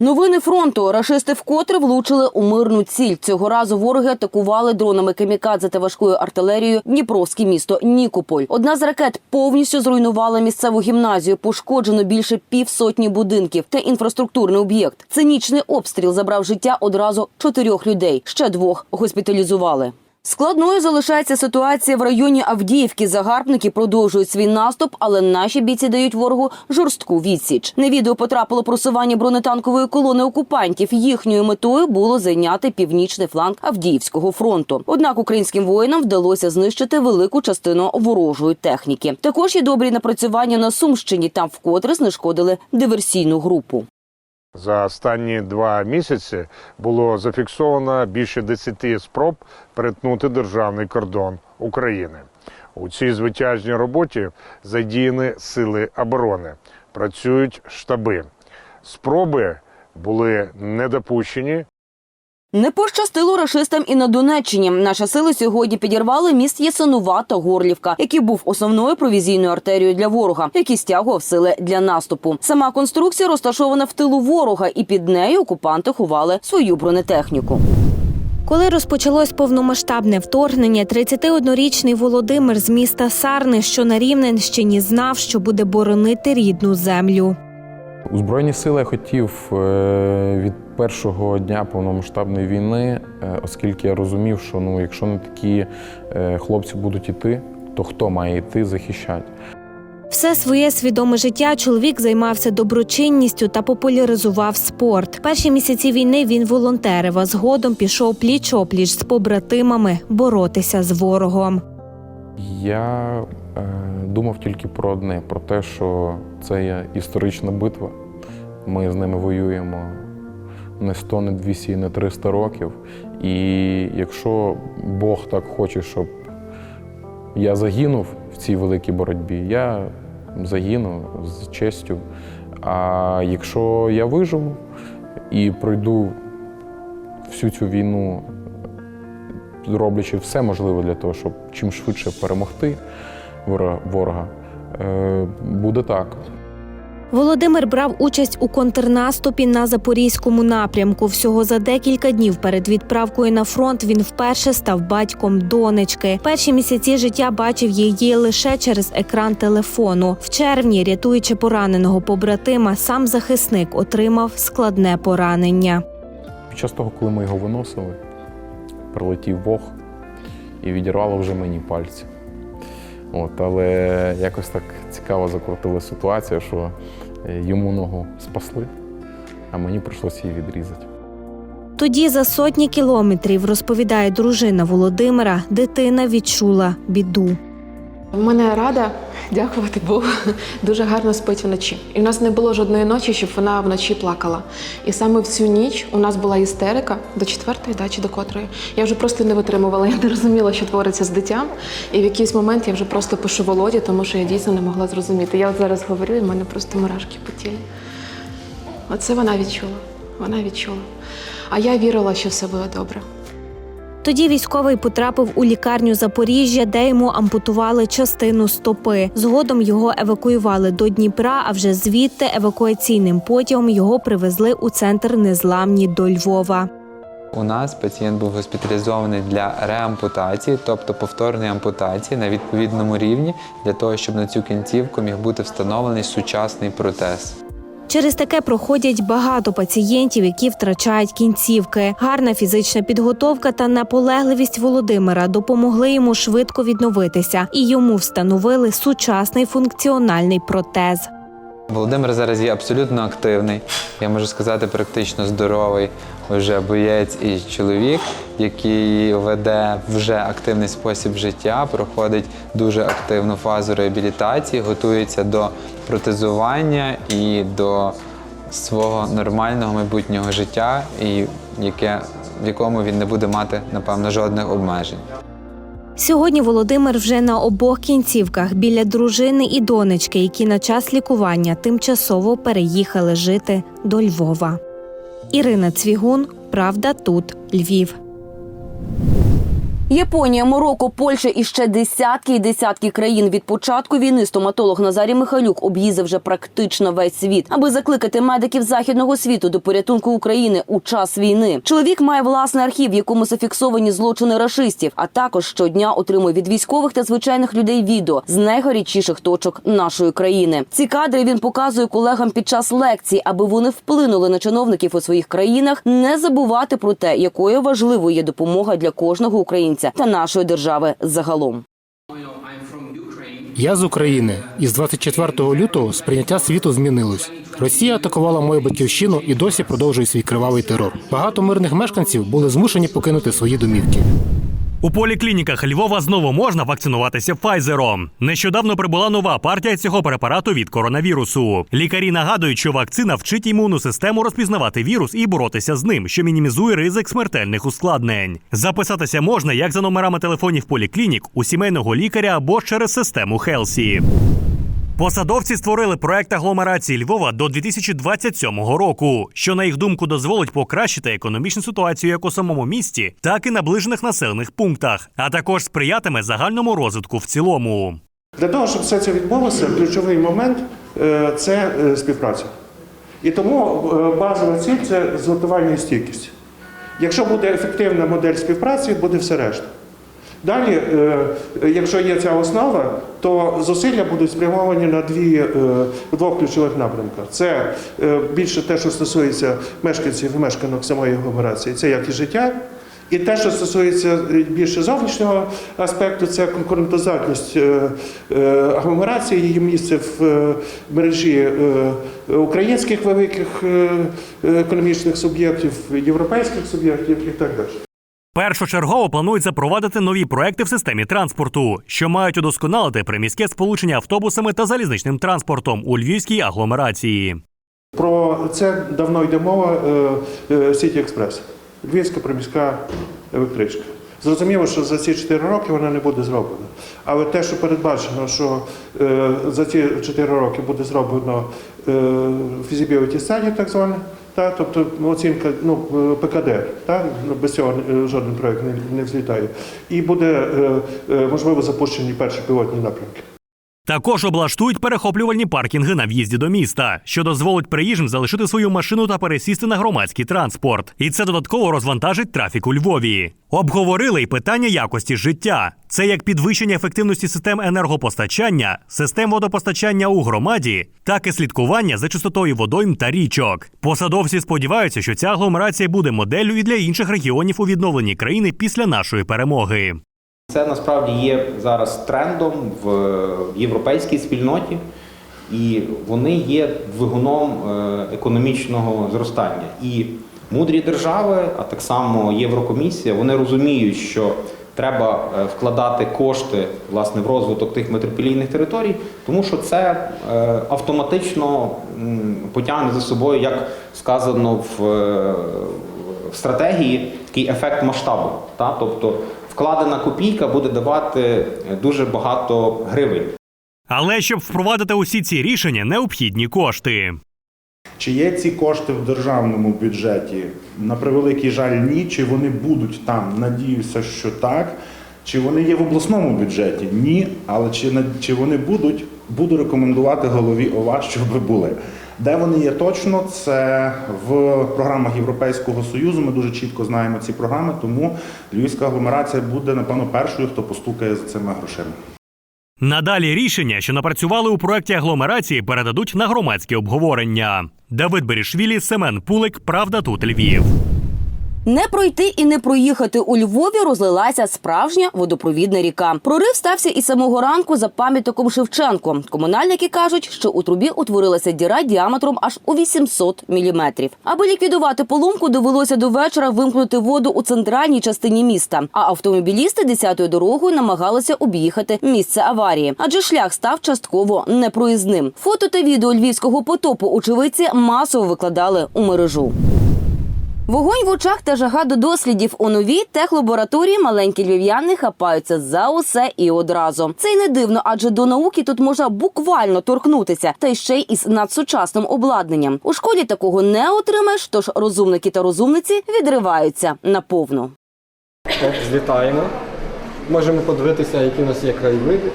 Новини фронту. Рашисти вкотре влучили у мирну ціль. Цього разу вороги атакували дронами камікадзе та важкою артилерією Дніпровське місто Нікополь. Одна з ракет повністю зруйнувала місцеву гімназію. Пошкоджено більше півсотні будинків та інфраструктурний об'єкт. Цинічний обстріл забрав життя одразу чотирьох людей. Ще двох госпіталізували. Складною залишається ситуація в районі Авдіївки. Загарбники продовжують свій наступ, але наші бійці дають ворогу жорстку відсіч. На відео потрапило просування бронетанкової колони окупантів. Їхньою метою було зайняти північний фланг Авдіївського фронту. Однак українським воїнам вдалося знищити велику частину ворожої техніки. Також є добрі напрацювання на Сумщині. Там вкотре знешкодили диверсійну групу. За останні два місяці було зафіксовано більше 10 спроб перетнути державний кордон України. У цій звитяжній роботі задіяні сили оборони, працюють штаби. Спроби були недопущені. Не пощастило рашистам і на Донеччині. Наші сили сьогодні підірвали міст Ясинува та Горлівка, який був основною провізійною артерією для ворога, який стягував сили для наступу. Сама конструкція розташована в тилу ворога, і під нею окупанти ховали свою бронетехніку. Коли розпочалось повномасштабне вторгнення, 31-річний Володимир з міста Сарни, що на Рівненщині, знав, що буде боронити рідну землю. У Збройні сили я хотів е, від першого дня повномасштабної війни, е, оскільки я розумів, що ну, якщо не такі е, хлопці будуть іти, то хто має йти захищати? Все своє свідоме життя чоловік займався доброчинністю та популяризував спорт. Перші місяці війни він волонтерив, а згодом пішов пліч-опліч з побратимами боротися з ворогом. Я думав тільки про одне: про те, що це є історична битва. Ми з ними воюємо не 100, не 200, не 300 років. І якщо Бог так хоче, щоб я загинув в цій великій боротьбі, я загину з честю. А якщо я виживу і пройду всю цю війну, роблячи все можливе для того, щоб чим швидше перемогти ворога, е, буде так. Володимир брав участь у контрнаступі на запорізькому напрямку. Всього за декілька днів перед відправкою на фронт він вперше став батьком донечки. Перші місяці життя бачив її лише через екран телефону. В червні, рятуючи пораненого побратима, сам захисник отримав складне поранення. Під час того, коли ми його виносили, прилетів Бог і відірвало вже мені пальці. От, але якось так цікаво закрутила ситуація, що е, йому ногу спасли, а мені прийшлося її відрізати. Тоді за сотні кілометрів, розповідає дружина Володимира, дитина відчула біду. В мене рада, дякувати Богу, дуже гарно спить вночі. І в нас не було жодної ночі, щоб вона вночі плакала. І саме в цю ніч у нас була істерика до четвертої, да, чи до котрої. Я вже просто не витримувала, я не розуміла, що твориться з дитям. І в якийсь момент я вже просто пишу Володі, тому що я дійсно не могла зрозуміти. Я от зараз говорю, і в мене просто мурашки по тілі. Оце вона відчула. Вона відчула. А я вірила, що все буде добре. Тоді військовий потрапив у лікарню Запоріжжя, де йому ампутували частину стопи. Згодом його евакуювали до Дніпра, а вже звідти евакуаційним потягом його привезли у центр незламні до Львова. У нас пацієнт був госпіталізований для реампутації, тобто повторної ампутації на відповідному рівні, для того, щоб на цю кінцівку міг бути встановлений сучасний протез. Через таке проходять багато пацієнтів, які втрачають кінцівки. Гарна фізична підготовка та наполегливість Володимира допомогли йому швидко відновитися, і йому встановили сучасний функціональний протез. Володимир зараз є абсолютно активний, я можу сказати, практично здоровий вже боєць і чоловік, який веде вже активний спосіб життя, проходить дуже активну фазу реабілітації, готується до протезування і до свого нормального майбутнього життя, і яке, в якому він не буде мати, напевно, жодних обмежень. Сьогодні Володимир вже на обох кінцівках біля дружини і донечки, які на час лікування тимчасово переїхали жити до Львова. Ірина Цвігун, Правда, тут Львів. Японія, Марокко, Польща і ще десятки і десятки країн від початку війни стоматолог Назарій Михайлюк об'їздив вже практично весь світ, аби закликати медиків західного світу до порятунку України у час війни. Чоловік має власний архів, в якому зафіксовані злочини рашистів, а також щодня отримує від військових та звичайних людей відео з найгарячіших точок нашої країни. Ці кадри він показує колегам під час лекцій, аби вони вплинули на чиновників у своїх країнах не забувати про те, якою важливою є допомога для кожного українця та нашої держави загалом. Я з України, і з 24 лютого сприйняття світу змінилось. Росія атакувала мою батьківщину і досі продовжує свій кривавий терор. Багато мирних мешканців були змушені покинути свої домівки. У поліклініках Львова знову можна вакцинуватися Файзером. Нещодавно прибула нова партія цього препарату від коронавірусу. Лікарі нагадують, що вакцина вчить імунну систему розпізнавати вірус і боротися з ним, що мінімізує ризик смертельних ускладнень. Записатися можна як за номерами телефонів поліклінік, у сімейного лікаря або через систему Хелсі. Посадовці створили проект агломерації Львова до 2027 року, що на їх думку дозволить покращити економічну ситуацію як у самому місті, так і наближених населених пунктах, а також сприятиме загальному розвитку в цілому. Для того, щоб все це відбулося, ключовий момент е, це е, співпраця. І тому е, базова ціль це зготування і стійкість. Якщо буде ефективна модель співпраці, буде все решта. Далі, е, якщо є ця основа, то зусилля будуть спрямовані на дві, е, двох ключових напрямках. Це е, більше те, що стосується мешканців і мешканок самої агломерації, це якість життя. І те, що стосується більше зовнішнього аспекту, це конкурентоздатність агломерації, її місце в мережі українських великих економічних суб'єктів, європейських суб'єктів і так далі. Першочергово планують запровадити нові проекти в системі транспорту, що мають удосконалити приміське сполучення автобусами та залізничним транспортом у львівській агломерації. Про це давно йде мова е, е, Сіті Експрес, Львівська приміська електричка. Зрозуміло, що за ці 4 роки вона не буде зроблена. Але те, що передбачено, що е, за ці 4 роки буде зроблено е, feasibility study, так зване, та, тобто оцінка ну, е, ПКД, та, ну, без цього е, жоден проєкт не, не взлітає. І буде, е, можливо, запущені перші пілотні напрямки. Також облаштують перехоплювальні паркінги на в'їзді до міста, що дозволить приїжджим залишити свою машину та пересісти на громадський транспорт. І це додатково розвантажить трафік у Львові. Обговорили й питання якості життя. Це як підвищення ефективності систем енергопостачання, систем водопостачання у громаді, так і слідкування за чистотою водойм та річок. Посадовці сподіваються, що ця агломерація буде моделлю і для інших регіонів у відновленні країни після нашої перемоги. Це насправді є зараз трендом в європейській спільноті, і вони є двигуном е, економічного зростання. І мудрі держави, а так само Єврокомісія, вони розуміють, що треба е, вкладати кошти власне в розвиток тих метрополійних територій, тому що це е, автоматично потягне за собою, як сказано в, стратегії, такий ефект масштабу. Та? Тобто вкладена копійка буде давати дуже багато гривень. Але щоб впровадити усі ці рішення, необхідні кошти. Чи є ці кошти в державному бюджеті? На превеликий жаль, ні. Чи вони будуть там? Надіюся, що так. Чи вони є в обласному бюджеті? Ні. Але чи, на- чи вони будуть, буду рекомендувати голові ОВА, щоб були. Де вони є точно, це в програмах Європейського Союзу. Ми дуже чітко знаємо ці програми, тому Львівська агломерація буде, напевно, першою, хто постукає за цими грошима. Надалі рішення, що напрацювали у проєкті агломерації, передадуть на громадське обговорення. Давид Берішвілі, Семен Пулик, Правда тут Львів. Не пройти і не проїхати у Львові розлилася справжня водопровідна ріка. Прорив стався і самого ранку за пам'ятником Шевченко. Комунальники кажуть, що у трубі утворилася діра діаметром аж у 800 міліметрів. Аби ліквідувати поломку, довелося до вечора вимкнути воду у центральній частині міста. А автомобілісти десятою дорогою намагалися об'їхати місце аварії, адже шлях став частково непроїзним. Фото та відео львівського потопу очевидці масово викладали у мережу. Вогонь в очах та жага до дослідів у новій техлабораторії маленькі львів'яни хапаються за усе і одразу. Це й не дивно, адже до науки тут можна буквально торкнутися, та й ще й із надсучасним обладнанням. У школі такого не отримаєш, тож розумники та розумниці відриваються наповну. Злітаємо. можемо подивитися, які у нас є краєвиди,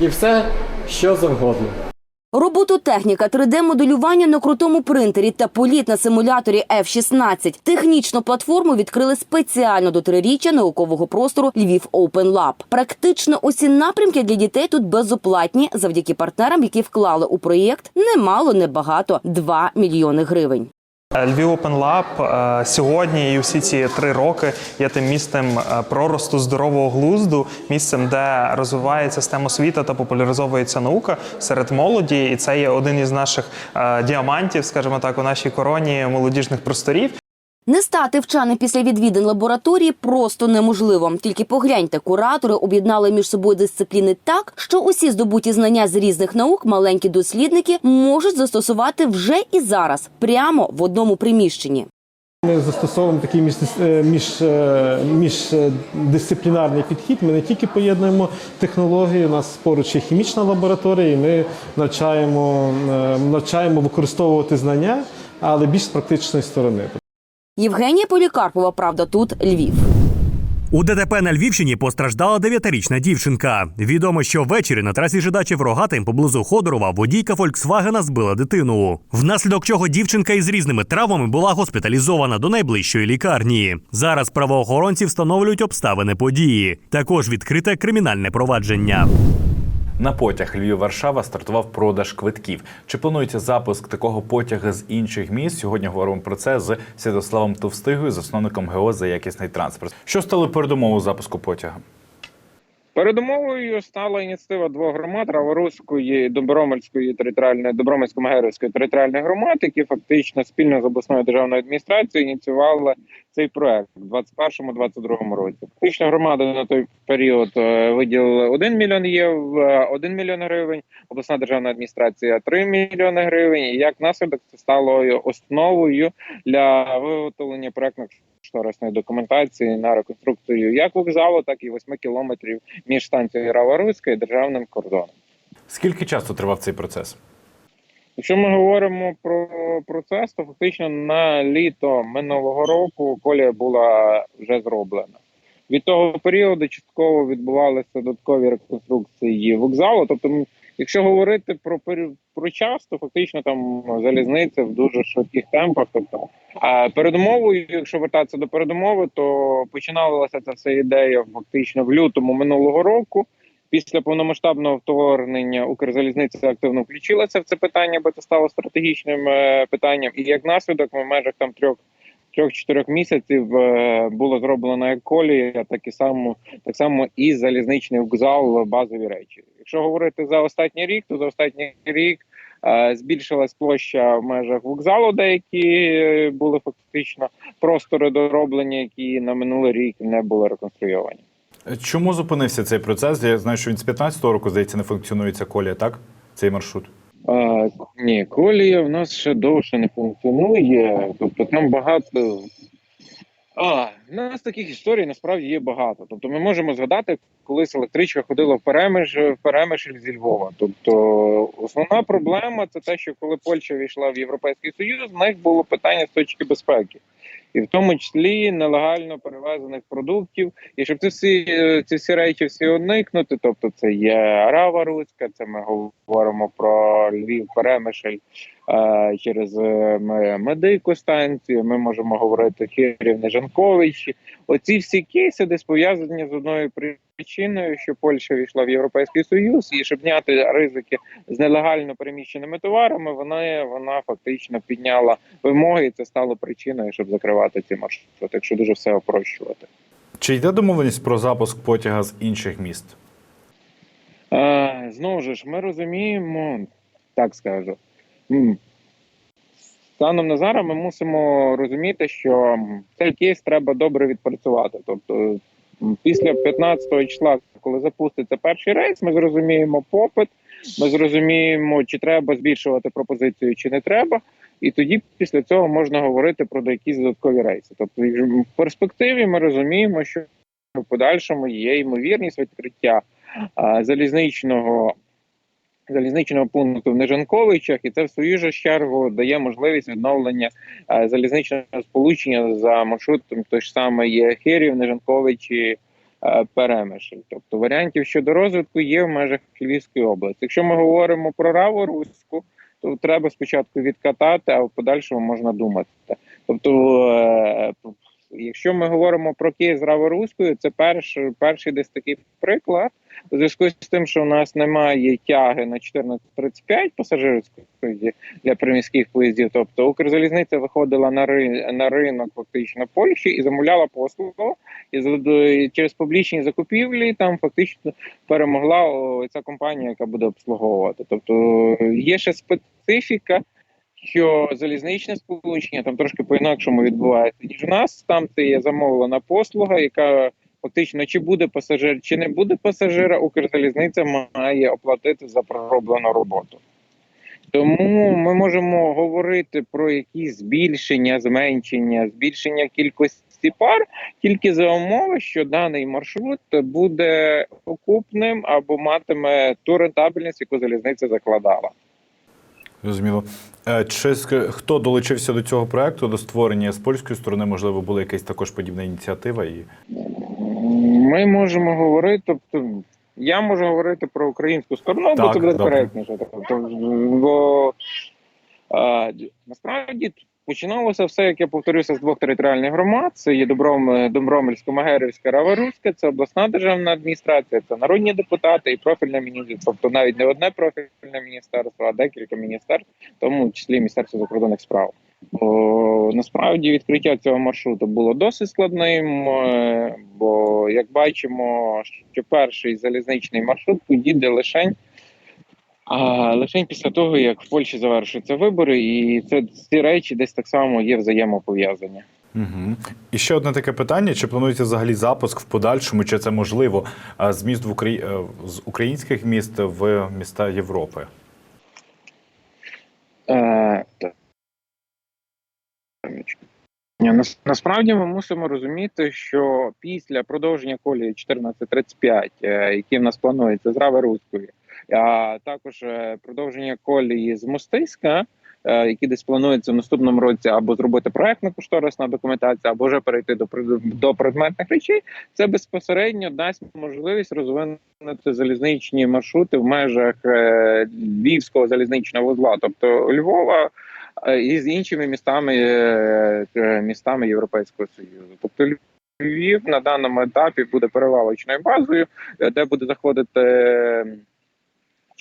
і все, що завгодно. Робототехніка, 3D-моделювання на крутому принтері та політ на симуляторі F-16. Технічну платформу відкрили спеціально до триріччя наукового простору Львів Open Lab. Практично усі напрямки для дітей тут безоплатні завдяки партнерам, які вклали у проєкт немало, небагато – 2 мільйони гривень. Львів Open Lab е, сьогодні і всі ці три роки є тим місцем е, проросту здорового глузду, місцем, де розвивається система освіти та популяризовується наука серед молоді. І це є один із наших е, діамантів, скажімо так, у нашій короні молодіжних просторів. Не стати вченим після відвідин лабораторії просто неможливо. Тільки погляньте, куратори об'єднали між собою дисципліни так, що усі здобуті знання з різних наук маленькі дослідники можуть застосувати вже і зараз, прямо в одному приміщенні. Ми застосовуємо такий між, е, між, е, підхід. Ми не тільки поєднуємо технології, у нас поруч є хімічна лабораторія, і ми навчаємо, е, навчаємо використовувати знання, але більш з практичної сторони. Євгенія Полікарпова, правда, тут Львів. У ДТП на Львівщині постраждала дев'ятирічна дівчинка. Відомо, що ввечері на трасі Жидачів Рогатим поблизу Ходорова водійка Фольксвагена збила дитину. Внаслідок чого дівчинка із різними травмами була госпіталізована до найближчої лікарні. Зараз правоохоронці встановлюють обставини події. Також відкрите кримінальне провадження. На потяг Львів-Варшава стартував продаж квитків. Чи планується запуск такого потяга з інших міст? Сьогодні говоримо про це з Святославом Товстигою, засновником ГО за якісний транспорт. Що стало передумовою запуску потяга? Передумовою стала ініціатива двох громад Раворуської, Добромельської територіальної Добромельсько-Мегерівської територіальної громад, які фактично спільно з обласною державною адміністрацією ініціювали цей проект у 2021-2022 році. Фактично громада на той період е, виділила 1 мільйон євро, 1 мільйон гривень, обласна державна адміністрація 3 мільйони гривень. І як наслідок це стало основою для виготовлення проектних кошторисної документації на реконструкцію як вокзалу, так і 8 кілометрів між станцією Рава-Руська і державним кордоном. Скільки часу тривав цей процес? Якщо ми говоримо про процес, то фактично на літо минулого року колія була вже зроблена. Від того періоду частково відбувалися додаткові реконструкції вокзалу. Тобто, якщо говорити про про час, то фактично там залізниця в дуже швидких темпах. Тобто, а передумовою, якщо вертатися до передумови, то починалася ця вся ідея фактично в лютому минулого року. Після повномасштабного вторгнення Укрзалізниця активно включилася в це питання, бо це стало стратегічним е, питанням. І як наслідок, ми в межах там трьох трьох-чотирьох місяців е, було зроблено як колія, так і само так само і залізничний вокзал базові речі. Якщо говорити за останній рік, то за останній рік е, збільшилась площа в межах вокзалу, деякі е, були фактично простори дороблені, які на минулий рік не були реконструйовані. Чому зупинився цей процес? Я знаю, що він з 15-го року, здається, не функціонує ця колія, так? Цей маршрут. А, ні, колія в нас ще довше не функціонує. Тобто там багато. А, в нас таких історій насправді є багато. Тобто ми можемо згадати, колись електричка ходила в Перемиш, в Перемишль зі Львова. Тобто основна проблема це те, що коли Польща війшла в Європейський Союз, в них було питання з точки безпеки. І в тому числі нелегально перевезених продуктів. І щоб ці всі ці всі речі всі уникнути, тобто це є Арава Руська, це ми говоримо про Львів, Перемишль через е, медику станцію. Ми можемо говорити Хирів, Нежанковичі. Оці всі кейси десь пов'язані з одною причиною, що Польща війшла в Європейський Союз, і щоб зняти ризики з нелегально переміщеними товарами, вона вона фактично підняла вимоги, і це стало причиною, щоб закривати ці маршрути, якщо дуже все опрощувати. Чи йде домовленість про запуск потяга з інших міст? Знову ж ми розуміємо, так скажу. Станом на зараз ми мусимо розуміти, що цей кейс треба добре відпрацювати. Тобто, після 15 числа, коли запуститься перший рейс, ми зрозуміємо попит, ми зрозуміємо, чи треба збільшувати пропозицію, чи не треба. І тоді після цього можна говорити про якісь додаткові рейси. Тобто, в перспективі ми розуміємо, що в подальшому є ймовірність відкриття залізничного залізничного пункту в Нежанковичах, і це в свою ж чергу дає можливість відновлення е, залізничного сполучення за маршрутом той ж самий Хирів, Нежанковичі, е, Перемишль. Тобто варіантів щодо розвитку є в межах Львівської області. Якщо ми говоримо про Раворуську, то треба спочатку відкатати, а в подальшому можна думати. Тобто, е, якщо ми говоримо про Київ з Раворуською, це перш, перший десь такий приклад. У зв'язку з тим, що у нас немає тяги на 14.35 пасажирської для приміських поїздів, тобто Укрзалізниця виходила на ри, на ринок фактично Польщі і замовляла послугу, і через публічні закупівлі там фактично перемогла ця компанія, яка буде обслуговувати. Тобто є ще специфіка. Що залізничне сполучення там трошки по-інакшому відбувається, ніж у нас. Там це є замовлена послуга, яка фактично чи буде пасажир, чи не буде пасажира, Укрзалізниця має оплатити за пророблену роботу. Тому ми можемо говорити про якісь збільшення, зменшення, збільшення кількості пар тільки за умови, що даний маршрут буде окупним або матиме ту рентабельність, яку залізниця закладала. Зрозуміло. Е, Чи хто долучився до цього проекту, до створення з польської сторони, можливо, була якась також подібна ініціатива? І Ми можемо говорити, тобто я можу говорити про українську сторону, бо це буде коректніше. Тобто, бо а, насправді починалося все, як я повторюся, з двох територіальних громад: це є Добром, Добромельська, Магерівська, Раворуська, це обласна державна адміністрація, це народні депутати і профільне міністерство. Тобто навіть не одне профільне міністерство, а декілька міністерств, тому числі Міністерство закордонних справ. Бо насправді відкриття цього маршруту було досить складним, е, бо як бачимо, що перший залізничний маршрут поїде лишень. А лише після того, як в Польщі завершуються вибори, і це ці речі десь так само є взаємопов'язані. Угу. І ще одне таке питання: чи планується взагалі запуск в подальшому, чи це можливо з міст в Украї... е, з українських міст в міста Європи? Е. Насправді ми мусимо розуміти, що після продовження колії 1435, е, які в нас планується з Раворуської, а також е, продовження колії з Мостиська, е, які десь планується в наступному році або зробити проектну кошторисна документація, або вже перейти до до предметних речей, це безпосередньо дасть можливість розвинути залізничні маршрути в межах е, Львівського залізничного вузла, тобто Львова. І з іншими містами містами Європейського Союзу, тобто Львів на даному етапі буде перевалочною базою, де буде заходити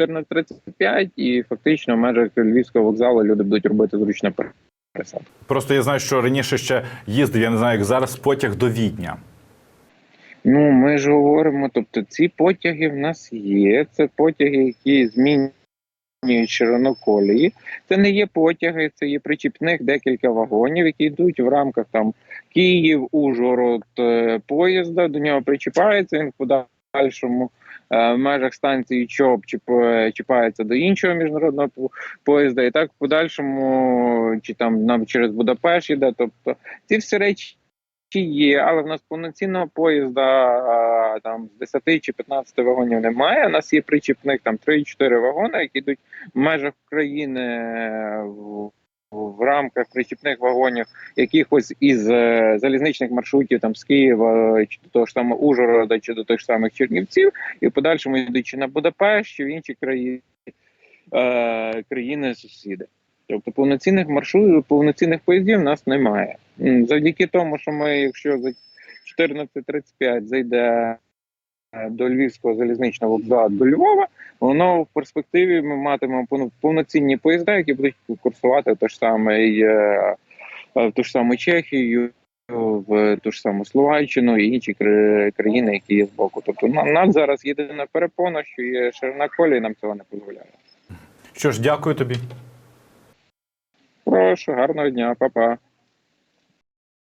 14.35 і фактично в межах Львівського вокзалу люди будуть робити зручно пересадку. Просто я знаю, що раніше ще їздив, я не знаю, як зараз потяг до Відня. Ну, ми ж говоримо, тобто ці потяги в нас є. Це потяги, які змінюють ширину колії. Це не є потяги, це є причіпних декілька вагонів, які йдуть в рамках там Київ, Ужгород е, поїзда. До нього причіпається він в подальшому. Е, В межах станції ЧОП чіп- чіпається до іншого міжнародного по- поїзда, і так в подальшому, чи там нам через Будапешт іде. Тобто ці всі речі є, але в нас повноцінного поїзда там з 10 чи 15 вагонів немає. У нас є причіпних там 3-4 вагони, які йдуть в межах країни е, в, рамках причіпних вагонів якихось із е, залізничних маршрутів там з Києва чи до того ж самого Ужгорода, чи до тих самих Чернівців, і в подальшому йдуть чи на Будапешт, чи в інші країни е, країни сусіди. Тобто повноцінних маршрутів, повноцінних поїздів в нас немає. Завдяки тому, що ми, якщо за 14.35 зайде е, до Львівського залізничного вокзалу до Львова, воно в перспективі ми матимемо повно- повноцінні поїзда, які будуть курсувати в те ж саме е, е, в ту ж саму Чехію, в ту ж саму Словаччину і інші країни, які є збоку. Тобто на- нам зараз єдина перепона, що є ширина колії, нам цього не дозволяє. Що ж, дякую тобі. Прошу, гарного дня, па-па.